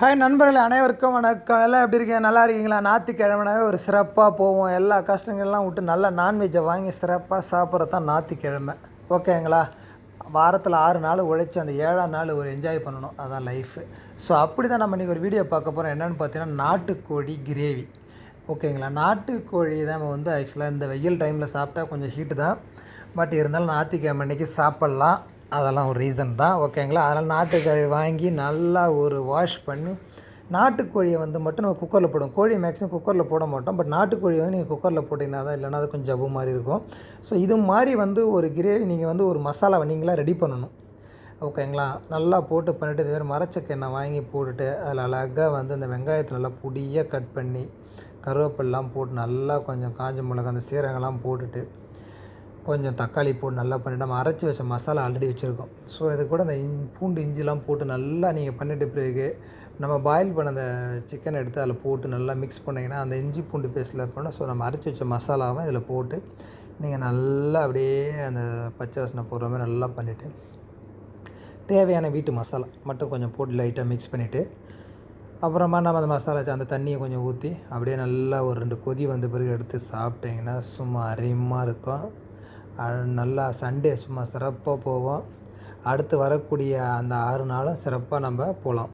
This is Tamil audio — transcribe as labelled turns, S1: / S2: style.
S1: ஹாய் நண்பர்கள் அனைவருக்கும் வணக்கம் எல்லாம் எப்படி இருக்கீங்க நல்லா இருக்கீங்களா ஞாத்திக்கிழமைனாவே ஒரு சிறப்பாக போவோம் எல்லா கஷ்டங்கள்லாம் விட்டு நல்லா நான்வெஜ்ஜை வாங்கி சிறப்பாக சாப்பிட்றது தான் ஞாத்திக்கிழமை ஓகேங்களா வாரத்தில் ஆறு நாள் உழைச்சி அந்த ஏழாம் நாள் ஒரு என்ஜாய் பண்ணணும் அதுதான் லைஃபு ஸோ அப்படி தான் நம்ம இன்றைக்கி ஒரு வீடியோ பார்க்க போகிறோம் என்னென்னு பார்த்தீங்கன்னா நாட்டுக்கோழி கிரேவி ஓகேங்களா நாட்டுக்கோழி தான் வந்து ஆக்சுவலாக இந்த வெயில் டைமில் சாப்பிட்டா கொஞ்சம் ஹீட்டு தான் பட் இருந்தாலும் ஞாத்திக்கிழமை அன்றைக்கி சாப்பிட்லாம் அதெல்லாம் ஒரு ரீசன் தான் ஓகேங்களா அதனால் நாட்டுக்கறி வாங்கி நல்லா ஒரு வாஷ் பண்ணி நாட்டுக்கோழியை வந்து மட்டும் நம்ம குக்கரில் போடுவோம் கோழி மேக்ஸிமம் குக்கரில் போட மாட்டோம் பட் நாட்டுக்கோழி வந்து நீங்கள் குக்கரில் போட்டிங்கன்னா தான் இல்லைனா அது கொஞ்சம் ஜவ்வு மாதிரி இருக்கும் ஸோ இது மாதிரி வந்து ஒரு கிரேவி நீங்கள் வந்து ஒரு மசாலாவை நீங்களாக ரெடி பண்ணணும் ஓகேங்களா நல்லா போட்டு பண்ணிவிட்டு இதுவே மாதிரி மரச்சக்கெண்ணெய் வாங்கி போட்டுட்டு அதில் அழகாக வந்து அந்த வெங்காயத்தை நல்லா பொடியாக கட் பண்ணி கருவேப்பிலாம் போட்டு நல்லா கொஞ்சம் காஞ்ச மிளகா அந்த சீரகம்லாம் போட்டுட்டு கொஞ்சம் தக்காளி போட்டு நல்லா பண்ணிவிட்டு நம்ம அரைச்சி வச்ச மசாலா ஆல்ரெடி வச்சுருக்கோம் ஸோ இது கூட அந்த இன் பூண்டு இஞ்சிலாம் போட்டு நல்லா நீங்கள் பண்ணிட்டு பிறகு நம்ம பாயில் பண்ண அந்த சிக்கனை எடுத்து அதில் போட்டு நல்லா மிக்ஸ் பண்ணிங்கன்னா அந்த இஞ்சி பூண்டு பேஸ்ட்டில் போனால் ஸோ நம்ம அரைச்சி வச்ச மசாலாவும் இதில் போட்டு நீங்கள் நல்லா அப்படியே அந்த பச்சை வாசனை போடுற மாதிரி நல்லா பண்ணிவிட்டு தேவையான வீட்டு மசாலா மட்டும் கொஞ்சம் போட்டு லைட்டாக மிக்ஸ் பண்ணிவிட்டு அப்புறமா நம்ம அந்த மசாலா அந்த தண்ணியை கொஞ்சம் ஊற்றி அப்படியே நல்லா ஒரு ரெண்டு கொதி வந்த பிறகு எடுத்து சாப்பிட்டிங்கன்னா சும்மா அரிமாக இருக்கும் நல்லா சண்டே சும்மா சிறப்பாக போவோம் அடுத்து வரக்கூடிய அந்த ஆறு நாளும் சிறப்பாக நம்ம போகலாம்